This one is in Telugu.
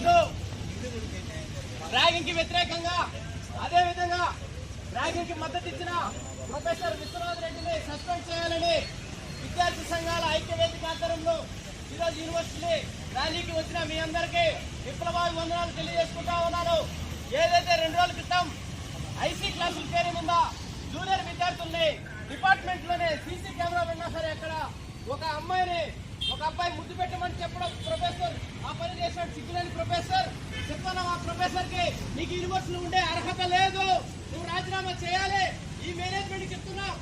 రోజు ర్యాగింగ్కి వ్యతిరేకంగా అదే విధంగా ర్యాగింగ్కి మద్దతు ఇచ్చిన ప్రొఫెసర్ విశ్వనాథ్ రెడ్డిని సస్పెండ్ చేయాలని విద్యార్థి సంఘాల ఐక్యవేదిక ఆధ్వర్యంలో ఈరోజు యూనివర్సిటీ ర్యాలీకి వచ్చిన మీ అందరికీ విప్లవాది వందనాలు తెలియజేసుకుంటా ఉన్నాను. ఏదైతే రెండు రోజుల క్రితం ఐసీ క్లాసుల పేరు మీద జూనియర్ విద్యార్థుల్ని డిపార్ట్మెంట్లోనే సీసీ కెమెరా విన్నా సరే అక్కడ ఒక అమ్మాయిని ఒక అబ్బాయి ముద్దు పెట్టమని చెప్పడం ప్రొఫెసర్ ఆ పని చేసి సిగ్గులేని ప్రొఫెసర్ చెప్తాను ఆ ప్రొఫెసర్కి నీకు యూనివర్సిటీలో ఉండే అర్హత లేదు. నువ్వు రాజీనామా చేయాలి. ఈ మేనేజ్మెంట్ చెప్తున్నావు